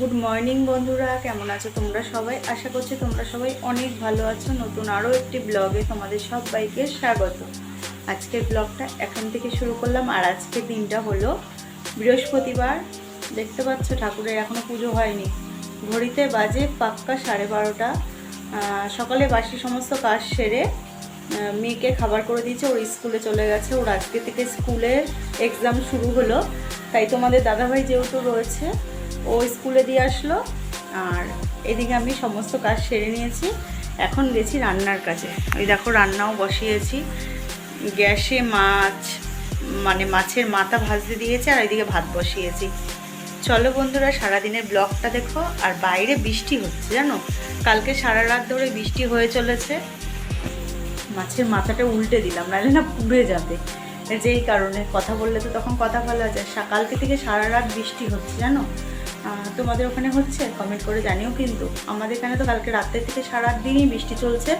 Good morning বন্ধুরা, কেমন আছো তোমরা সবাই? আশা করছি তোমরা সবাই অনেক ভালো আছো। নতুন আরও একটি ব্লগে তোমাদের সবাইকে স্বাগত। আজকের ব্লগটা এখান থেকে শুরু করলাম, আর আজকের দিনটা হলো বৃহস্পতিবার। দেখতে পাচ্ছ, ঠাকুরের এখনও পুজো হয়নি। ঘড়িতে বাজে পাক্কা সাড়ে বারোটা। সকালে বাসি সমস্ত কাজ সেরে মেয়েকে খাবার করে দিয়েছে, ওর স্কুলে চলে গেছে। ওর আজকে থেকে স্কুলের এক্সাম শুরু হলো। তাই তোমাদের দাদাভাই যেহেতু রয়েছে ও স্কুলে দিয়ে আসলো, আর এদিকে আমি সমস্ত কাজ সেরে নিয়েছি। এখন গেছি রান্নার কাছে ওই দেখো, রান্নাও বসিয়েছি। গ্যাসে মাছ মানে মাছের মাথা ভাজতে দিয়েছে, আর এদিকে ভাত বসিয়েছি। চলো বন্ধুরা, সারাদিনের ব্লগটা দেখো। আর বাইরে বৃষ্টি হচ্ছে, জানো? কালকে সারা রাত ধরে বৃষ্টি হয়ে চলেছে। মাছের মাথাটা উল্টে দিলাম, নাহলে না পুড়ে যাবে। যেই কারণে কথা বললে তো তখন কথা বলা যায়। কালকে থেকে সারা রাত বৃষ্টি হচ্ছে, জানো? তোমাদের ওখানে হচ্ছে? কমেন্ট করে জানিও কিন্তু। আমাদের এখানে তো কালকে রাতের থেকে সারা দিনই বৃষ্টি চলছে।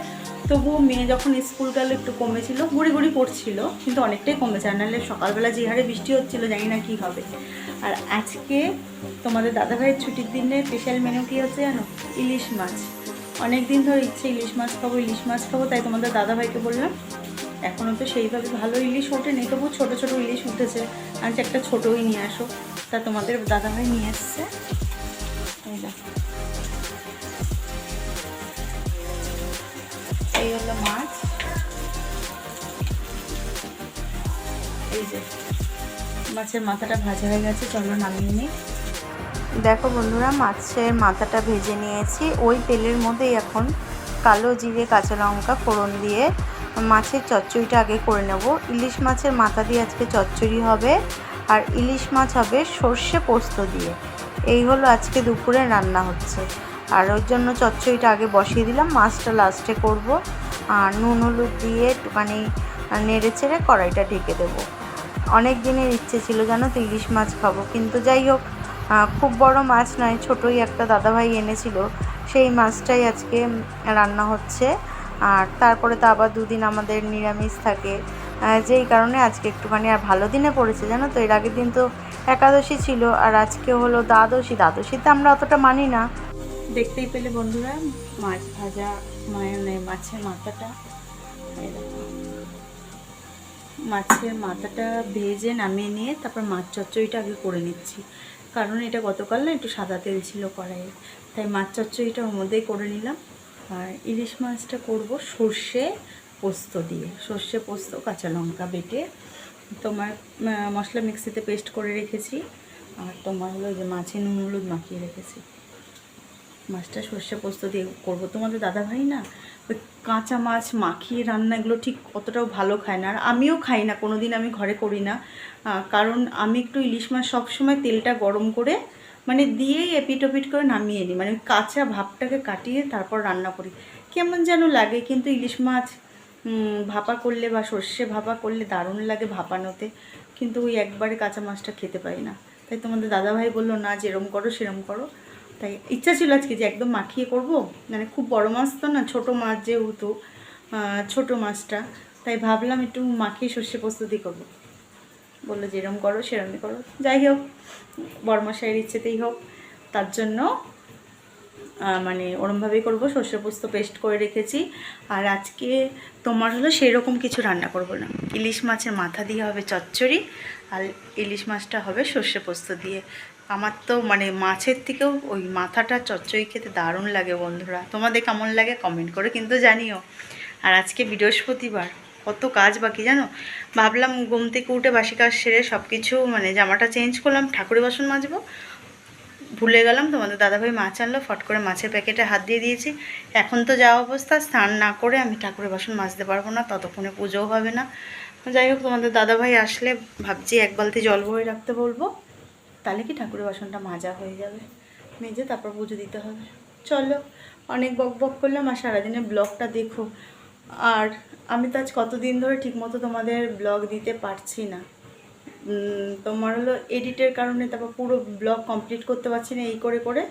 তবুও মেয়ে যখন স্কুল গেল, একটু কমেছিল। গুড়ি গুড়ি পড়ছিল, কিন্তু অনেকটাই কমেছে। আর নাহলে সকালবেলা যে হারে বৃষ্টি হচ্ছিল, জানি না কী হবে। আর আজকে তোমাদের দাদাভাইয়ের ছুটির দিনে স্পেশাল মেনু কী হচ্ছে জানো? ইলিশ মাছ। অনেক দিন ধরে ইচ্ছে ইলিশ মাছ খাব, ইলিশ মাছ খাব, তাই তোমাদের দাদাভাইকে বললাম এখনও তো সেইভাবে ভালো ইলিশ ওঠেনি তবু ছোটো ছোটো ইলিশ উঠেছে। আজ একটা ছোটোই নিয়ে আসো। তা তোমাদের দাদাভাই নিয়ে এসছে এই হলো মাছ। এই যে, মাছের মাথাটা ভাজা হয়ে গেছে, চলো নামিয়ে নিই। দেখো বন্ধুরা, মাছের মাথাটা ভেজে নিয়েছি। ওই তেলের মধ্যেই এখন কালো জিরে, কাঁচা লঙ্কা ফোড়ন দিয়ে মাছের চচ্চড়িটা আগে করে নেব। ইলিশ মাছের মাথা দিয়ে আজকে চচ্চড়ি হবে, আর ইলিশ মাছ হবে সর্ষে পোস্ত দিয়ে। এই হলো আজকে দুপুরে রান্না হচ্ছে। আর ওর জন্য চচ্চড়িটা আগে বসিয়ে দিলাম, মাছটা লাস্টে করব। আর নুন হলুদ দিয়ে একটুখানি নেড়ে চেড়ে কড়াইটা ঢেকে দেবো। অনেক দিনের ইচ্ছে ছিল জানো তো ইলিশ মাছ খাব, কিন্তু যাই হোক খুব বড় মাছ নয়, ছোটোই একটা দাদাভাই এনেছিল। সেই মাছটাই আজকে রান্না হচ্ছে। আর তারপরে তো আবার দুদিন আমাদের নিরামিষ থাকে। যেই কারণে আজকে একটুখানি আর ভালো দিনে পড়েছে, জানো তো? এর আগের দিন তো একাদশী ছিল আর আজকে হলো দ্বাদশী। দ্বাদশীতে আমরা অতটা মানি না। দেখতেই পেলে বন্ধুরা, মাছ ভাজা মানে মাছের মাথাটা। মাছের মাথাটা ভেজে নামিয়ে নিয়ে তারপর মাছ চচ্চড়িটা আগে করে নিচ্ছি। কারণ এটা গতকাল না একটু সাদা তেল ছিল কড়াইয়ে। তাই মাছ চচ্চড়িটা ওর মধ্যেই করে নিলাম। আর ইলিশ মাছটা করব সর্ষে পোস্ত দিয়ে। সর্ষে পোস্ত, কাঁচা লঙ্কা বেটে তোমার মশলা মিক্সিতে পেস্ট করে রেখেছি। আর তোমার হলো যে মাছে নুন হলুদ মাখিয়ে রেখেছি। মাছটা সর্ষে পোস্ত দিয়ে করব। তোমাদের দাদা ভাই না ওই কাঁচা মাছ মাখিয়ে রান্না এগুলো ঠিক অতটাও ভালো খায় না। আর আমিও খাই না কোনো দিন আমি ঘরে করি না। কারণ আমি একটু ইলিশ মাছ সবসময় তেলটা গরম করে মানে দিয়েই এপিট ওপিট করে নামিয়ে নিই। মানে কাঁচা ভাবটাকে কাটিয়ে তারপর রান্না করি। কেমন যেন লাগে, কিন্তু ইলিশ মাছ ভাপা করলে বা সর্ষে ভাপা করলে দারুণ লাগে ভাপানোতে। কিন্তু ওই একবারে কাঁচা মাছটা খেতে পাই না। তাই তোমাদের দাদাভাই বলল, না, যেরম করো, সেরম করো। তাই ইচ্ছা ছিল আজকে যে একদম মাখিয়ে করব। মানে খুব বড় মাছ তো না, ছোটো মাছ যেহেতু ছোটো মাছটা। তাই ভাবলাম একটু মাখিয়ে সর্ষে প্রস্তুতি করব। বলল যেরম করো, সেরমই করো। যাই হোক বড়মশাইয়ের ইচ্ছেতেই হোক, তার জন্য মানে ওরমভাবেই করব। সর্ষে পোস্ত পেস্ট করে রেখেছি। আর আজকে তোমার হলো সেই রকম কিছু রান্না করব না। ইলিশ মাছের মাথা দিয়ে হবে চচ্চড়ি, আর ইলিশ মাছটা হবে সর্ষে পোস্ত দিয়ে। আমার তো মানে মাছের থেকেও ওই মাথাটা চচ্চড়ি খেতে দারুণ লাগে বন্ধুরা। তোমাদের কেমন লাগে কমেন্ট করে কিন্তু জানিও। আর আজকে বৃহস্পতিবার কত কাজ বাকি জানো? ভাবলাম ঘুম থেকে উঠে বাসি কাজ সেরে সব কিছু মানে জামাটা চেঞ্জ করলাম, ঠাকুরের বাসন মাজবো। ভুলে গেলাম, তোমাদের দাদাভাই মাছ আনলো, ফট করে মাছের প্যাকেটে হাত দিয়ে দিয়েছি। এখন তো যাওয়া অবস্থা, স্নান না করে আমি ঠাকুরের বাসন মাজতে পারব না, ততক্ষণে পুজোও হবে না। যাই হোক, তোমাদের দাদাভাই আসলে ভাবছি এক বালতি জল ভরে রাখতে বলব। তাহলে কি ঠাকুরের বাসনটা মাজা হয়ে যাবে? মেজে তারপর পুজো দিতে হবে। চলো, অনেক বক বক করলাম আর সারাদিনের ব্লগটা দেখো। আর আমি তো আজ কতদিন ধরে ঠিকমতো তোমাদের ব্লগ দিতে পারছি না। তোমার হলো এডিটের কারণে তারপর পুরো ব্লগ কমপ্লিট করতে পারছি না, এই করে করে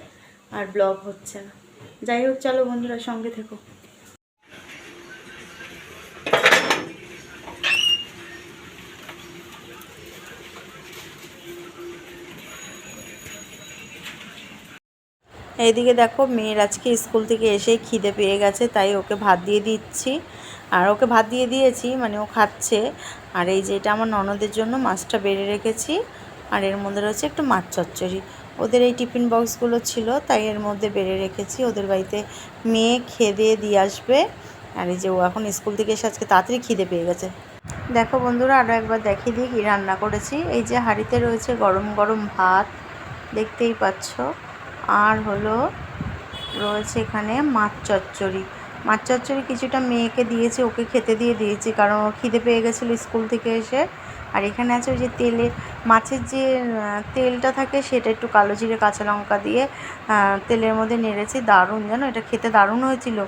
আর ব্লগ হচ্ছে না। যাই হোক, চলো বন্ধুরা সঙ্গে থেকো। এইদিকে দেখো মেয়ের আজকে স্কুল থেকে এসেই খিদে পেয়ে গেছে, তাই ওকে ভাত দিয়ে দিচ্ছি। আর ওকে ভাত দিয়ে দিয়েছি মানে ও খাচ্ছে। আর এই যে এটা আমার ননদের জন্য মাছটা বেড়ে রেখেছি। আর এর মধ্যে রয়েছে একটু মাছ চচ্চড়ি। ওদের এই টিফিন বক্সগুলো ছিল, তাই এর মধ্যে বেড়ে রেখেছি। ওদের বাড়িতে মেয়ে খেয়ে দিয়ে দিয়ে আসবে। আর এই যে ও এখন স্কুল থেকে এসে আজকে তাড়াতাড়ি খিদে পেয়ে গেছে। দেখো বন্ধুরা আরও একবার দেখিয়ে দিই কী রান্না করেছি। এই যে হাঁড়িতে রয়েছে গরম গরম ভাত, দেখতেই পাচ্ছ। আর হলো রয়েছে এখানে মাছ চচ্চড়ি। মাছ চচ্চড়ি কিছুটা মেয়েকে দিয়েছি, ওকে খেতে দিয়ে দিয়েছি, কারণ ও খিদে পেয়ে গেছিল স্কুল থেকে এসে। আর এখানে আছে ওই যে তেলে, মাছের যে তেলটা থাকে সেটা একটু কালো জিরে, কাঁচা লঙ্কা দিয়ে তেলের মধ্যে নেড়েছি। দারুণ, জানো? এটা খেতে দারুণ হয়েছিল।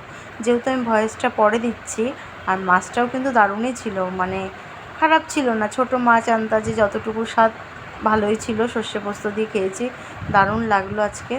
যেহেতু আমি ভয়েসটা পরে দিচ্ছি, আর মাছটাও কিন্তু দারুণই ছিল। মানে খারাপ ছিল না। ছোট মাছ আন্দাজে যতটুকু স্বাদ ভালোই ছিল, সর্ষে পোস্ত দিয়ে খেয়েছি। দারুণ লাগল আজকে।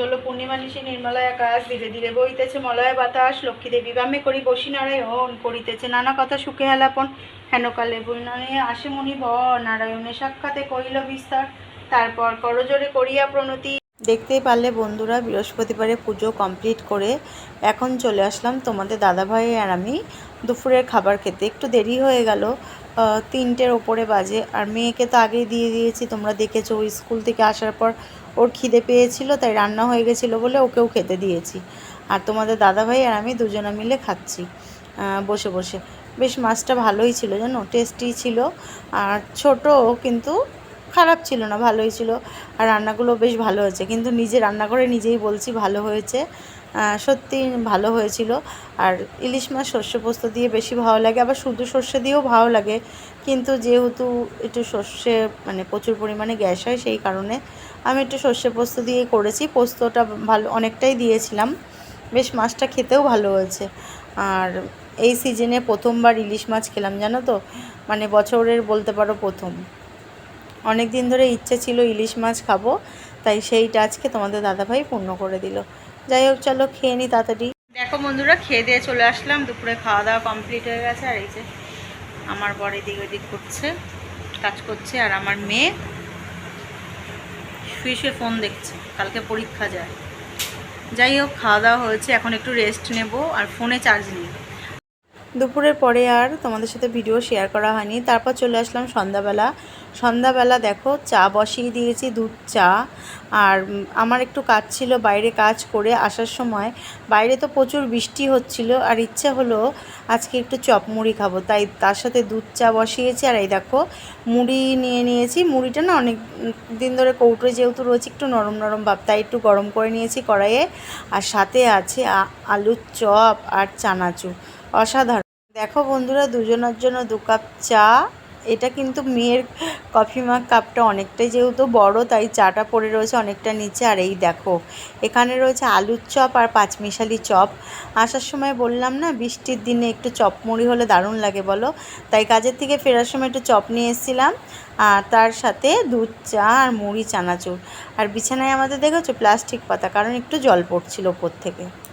দোল পূর্ণিমা নিশি নির্মলায় আকাশ ধীরে ধীরে বইতেছে মলয় বাতাস, লক্ষ্মী দেবী বামে করি বসি নারায়ণ, করিতেছে নানা কথা সুখে হেলাপন হেনকালে বৈনানে আসে মনি ব নারায়ণের সাক্ষাতে কহিল বিস্তার। তারপর করজোরে করিয়া প্রণতি। দেখতেই পারলে বন্ধুরা, বৃহস্পতিবারে পুজো কমপ্লিট করে এখন চলে আসলাম তোমাদের দাদাভাই আর আমি দুপুরের খাবার খেতে। একটু দেরি হয়ে গেল তিনটের ওপরে বাজে। আর মেয়েকে তো আগেই দিয়ে দিয়েছি, তোমরা দেখেছ, ওই স্কুল থেকে আসার পর ওর খিদে পেয়েছিল, তাই রান্না হয়ে গেছিল বলে ওকেও খেতে দিয়েছি। আর তোমাদের দাদাভাই আর আমি দুজনে মিলে খাচ্ছি বসে বসে। বেশ মাছটা ভালোই ছিল, জানো, টেস্টি ছিল। আর ছোট কিন্তু খারাপ ছিল না, ভালোই ছিল। আর রান্নাগুলো বেশ ভালো হয়েছে। কিন্তু নিজে রান্না করে নিজেই বলছি ভালো হয়েছে। সত্যি ভালো হয়েছিল। আর ইলিশ মাছ সর্ষে পোস্ত দিয়ে বেশি ভালো লাগে, আবার শুধু সর্ষে দিয়েও ভালো লাগে। কিন্তু যেহেতু একটু সর্ষে মানে প্রচুর পরিমাণে গ্যাস হয় সেই কারণে আমি একটু সর্ষে পোস্ত দিয়ে করেছি। পোস্তটা ভালো, অনেকটাই দিয়েছিলাম। বেশ মাছটা খেতেও ভালো হয়েছে। আর এই সিজনে প্রথমবার ইলিশ মাছ খেলাম, জানো তো? মানে বছরের বলতে পারো প্রথম। অনেক দিন ধরে ইচ্ছে ছিল ইলিশ মাছ খাব, তাই সেইটা আজকে তোমাদের দাদাভাই পূর্ণ করে দিল। যাই হোক, চলো খেয়ে নি তাড়াতাড়ি। দেখো বন্ধুরা, খেয়ে দিয়ে চলে আসলাম, দুপুরে খাওয়া দাওয়া কমপ্লিট হয়ে গেছে, আর এই যে আমার বর এদিক ওদিক করছে, কাজ করছে, আর আমার মেয়ে শুয়ে শুয়ে ফোন দেখছে, কালকে পরীক্ষা যায়। যাই হোক খাওয়া দাওয়া হয়েছে, এখন একটু রেস্ট নেব, আর ফোনে চার্জ নিই দুপুরের পরে আর তোমাদের সাথে ভিডিও শেয়ার করা হয়নি। তারপর চলে আসলাম সন্ধ্যাবেলা। সন্ধ্যাবেলা দেখো, চা বসিয়ে দিয়েছি, দুধ, চা। আর আমার একটু কাজ ছিল, বাইরে কাজ করে আসার সময়। বাইরে তো প্রচুর বৃষ্টি হচ্ছিল, আর ইচ্ছা হলো আজকে একটু চপ মুড়ি খাব। তাই তার সাথে দুধ, চা বসিয়েছি। আর এই দেখো, মুড়ি নিয়ে নিয়েছি। মুড়িটা না অনেক দিন ধরে কৌটোয় যেহেতু রয়েছে, একটু নরম নরম ভাব, তাই একটু গরম করে নিয়েছি কড়াইয়ে। আর সাথে আছে আলুর চপ আর চানাচুর। অসাধারণ। দেখো বন্ধুরা, দুজনের জন্য দু কাপ চা। এটা কিন্তু মেয়ের কফি মাগ কাপটা অনেকটাই যেহেতু বড়, তাই চাটা পড়ে রয়েছে অনেকটা নিচে। আর এই দেখো, এখানে রয়েছে আলুর চপ আর পাঁচমিশালি চপ। আসার সময় বললাম না, বৃষ্টির দিনে একটু চপ মুড়ি হলে দারুণ লাগে বলো? তাই কাজের থেকে ফেরার সময় একটু চপ নিয়ে এসেছিলাম। আর তার সাথে দুধ, চা আর মুড়ি, চানাচুর। আর বিছানায় আমাদের দেখেছ, প্লাস্টিক পাতা, কারণ একটু জল পড়ছিল ওপর থেকে।